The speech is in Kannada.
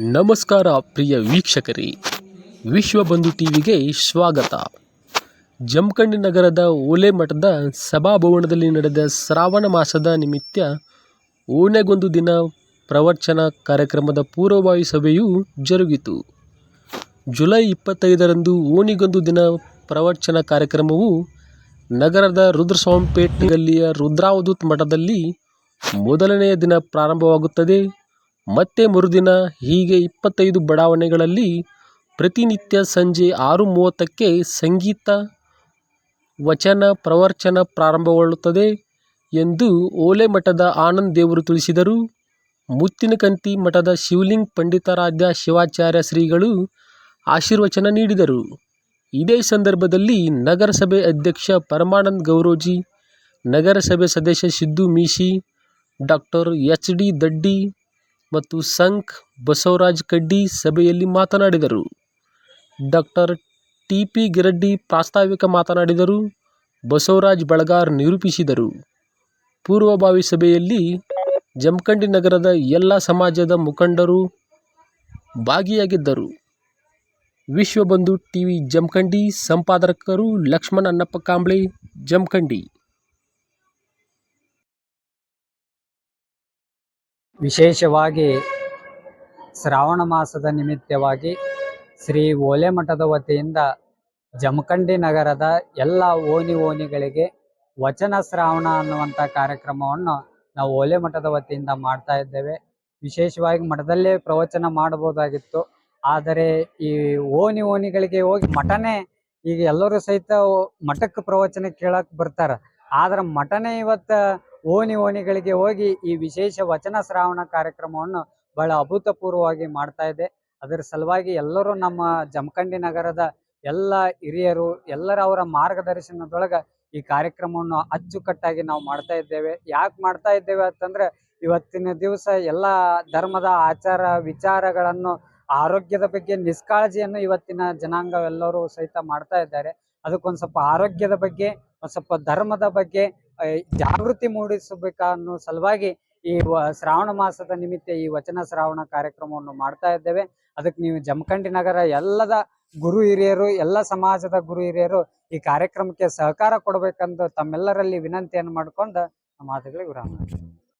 ನಮಸ್ಕಾರ ಪ್ರಿಯ ವೀಕ್ಷಕರೇ. ವಿಶ್ವಬಂಧು ಟಿವಿಗೆ ಸ್ವಾಗತ. ಜಮಖಂಡಿ ನಗರದ ಓಲೆ ಮಠದ ಸಭಾಭವನದಲ್ಲಿ ನಡೆದ ಶ್ರಾವಣ ಮಾಸದ ನಿಮಿತ್ತ ಓಣೆಗೊಂದು ದಿನ ಪ್ರವಚನ ಕಾರ್ಯಕ್ರಮದ ಪೂರ್ವಭಾವಿ ಸಭೆಯು ಜರುಗಿತು. ಜುಲೈ ಇಪ್ಪತ್ತೈದರಂದು ಓಣಿಗೊಂದು ದಿನ ಪ್ರವಚನ ಕಾರ್ಯಕ್ರಮವು ನಗರದ ರುದ್ರಸ್ವಾಮಿಪೇಟೆಯಲ್ಲಿಯ ರುದ್ರಾವಧೂತ್ ಮಠದಲ್ಲಿ ಮೊದಲನೆಯ ದಿನ ಪ್ರಾರಂಭವಾಗುತ್ತದೆ. ಮತ್ತೆ ಮರುದಿನ ಹೀಗೆ ಇಪ್ಪತ್ತೈದು ಬಡಾವಣೆಗಳಲ್ಲಿ ಪ್ರತಿನಿತ್ಯ ಸಂಜೆ ಆರು ಮೂವತ್ತಕ್ಕೆ ಸಂಗೀತ ವಚನ ಪ್ರವಚನ ಪ್ರಾರಂಭಗೊಳ್ಳುತ್ತದೆ ಎಂದು ಓಲೆ ಮಠದ ಆನಂದ್ ದೇವರು ತಿಳಿಸಿದರು. ಮುತ್ತಿನಕಂತಿ ಮಠದ ಶಿವಲಿಂಗ್ ಪಂಡಿತಾರಾಧ್ಯ ಶಿವಾಚಾರ್ಯ ಶ್ರೀಗಳು ಆಶೀರ್ವಚನ ನೀಡಿದರು. ಇದೇ ಸಂದರ್ಭದಲ್ಲಿ ನಗರಸಭೆ ಅಧ್ಯಕ್ಷ ಪರಮಾನಂದ್ ಗೌರೋಜಿ, ನಗರಸಭೆ ಸದಸ್ಯ Siddu Meeshi, doctor H D Daddi ಮತ್ತು ಸಂಖ್ ಬಸವರಾಜ್ ಕಡ್ಡಿ ಸಭೆಯಲ್ಲಿ ಮಾತನಾಡಿದರು. ಡಾಕ್ಟರ್ ಟಿ ಪಿ ಗಿರಡ್ಡಿ ಪ್ರಾಸ್ತಾವಿಕ ಮಾತನಾಡಿದರು. ಬಸವರಾಜ್ ಬಳಗಾರ್ ನಿರೂಪಿಸಿದರು. ಪೂರ್ವಭಾವಿ ಸಭೆಯಲ್ಲಿ ಜಮಖಂಡಿ ನಗರದ ಎಲ್ಲ ಸಮಾಜದ ಮುಖಂಡರು ಭಾಗಿಯಾಗಿದ್ದರು. ವಿಶ್ವಬಂಧು ಟಿವಿ ಜಮಖಂಡಿ, ಸಂಪಾದಕರು ಲಕ್ಷ್ಮಣ ಅನ್ನಪ್ಪ ಕಾಂಬ್ಳೆ, ಜಮಖಂಡಿ ವಿಶೇಷವಾಗಿ ಶ್ರಾವಣ ಮಾಸದ ನಿಮಿತ್ತವಾಗಿ ಶ್ರೀ ಓಲೆ ಮಠದ ವತಿಯಿಂದ ಜಮಖಂಡಿ ನಗರದ ಎಲ್ಲ ಓಣಿ ಓಣಿಗಳಿಗೆ ವಚನ ಶ್ರಾವಣ ಅನ್ನುವಂಥ ಕಾರ್ಯಕ್ರಮವನ್ನು ನಾವು ಓಲೆ ಮಠದ ವತಿಯಿಂದ ಮಾಡ್ತಾ ಇದ್ದೇವೆ. ವಿಶೇಷವಾಗಿ ಮಠದಲ್ಲೇ ಪ್ರವಚನ ಮಾಡಬಹುದಾಗಿತ್ತು. ಆದರೆ ಈ ಓಣಿ ಓಣಿಗಳಿಗೆ ಹೋಗಿ ಮಠನೇ ಈಗ ಎಲ್ಲರೂ ಸಹಿತ ಮಠಕ್ಕೆ ಪ್ರವಚನ ಕೇಳಕ್ ಬರ್ತಾರ. ಆದ್ರೆ ಮಠನೇ ಇವತ್ತ ಓಣಿ ಓಣಿಗಳಿಗೆ ಹೋಗಿ ಈ ವಿಶೇಷ ವಚನ ಶ್ರಾವಣ ಕಾರ್ಯಕ್ರಮವನ್ನು ಬಹಳ ಅಭೂತಪೂರ್ವವಾಗಿ ಮಾಡ್ತಾ ಇದೆ. ಅದರ ಸಲುವಾಗಿ ಎಲ್ಲರೂ ನಮ್ಮ ಜಮಖಂಡಿ ನಗರದ ಎಲ್ಲ ಹಿರಿಯರು, ಎಲ್ಲರ ಅವರ ಮಾರ್ಗದರ್ಶನದೊಳಗ ಈ ಕಾರ್ಯಕ್ರಮವನ್ನು ಅಚ್ಚುಕಟ್ಟಾಗಿ ನಾವು ಮಾಡ್ತಾ ಇದ್ದೇವೆ. ಯಾಕೆ ಮಾಡ್ತಾ ಇದ್ದೇವೆ ಅಂತಂದ್ರೆ, ಇವತ್ತಿನ ದಿವಸ ಎಲ್ಲ ಧರ್ಮದ ಆಚಾರ ವಿಚಾರಗಳನ್ನು, ಆರೋಗ್ಯದ ಬಗ್ಗೆ ನಿಷ್ಕಾಳಜಿಯನ್ನು ಇವತ್ತಿನ ಜನಾಂಗವೆಲ್ಲರೂ ಸಹಿತ ಮಾಡ್ತಾ ಇದ್ದಾರೆ. ಅದಕ್ಕೊಂದ್ ಸ್ವಲ್ಪ ಆರೋಗ್ಯದ ಬಗ್ಗೆ, ಒಂದ್ ಸ್ವಲ್ಪ ಧರ್ಮದ ಬಗ್ಗೆ ಜಾಗೃತಿ ಮೂಡಿಸಬೇಕ ಅನ್ನೋ ಸಲುವಾಗಿ ಈ ಶ್ರಾವಣ ಮಾಸದ ನಿಮಿತ್ತ ಈ ವಚನ ಶ್ರಾವಣ ಕಾರ್ಯಕ್ರಮವನ್ನು ಮಾಡ್ತಾ ಇದ್ದೇವೆ. ಅದಕ್ಕೆ ನೀವು ಜಮಖಂಡಿ ನಗರ ಎಲ್ಲದ ಗುರು ಹಿರಿಯರು, ಎಲ್ಲ ಸಮಾಜದ ಗುರು ಹಿರಿಯರು ಈ ಕಾರ್ಯಕ್ರಮಕ್ಕೆ ಸಹಕಾರ ಕೊಡಬೇಕಂದು ತಮ್ಮೆಲ್ಲರಲ್ಲಿ ವಿನಂತಿಯನ್ನು ಮಾಡ್ಕೊಂಡು ಮಾತುಗಳಿಗೆ ವಿರಾಮ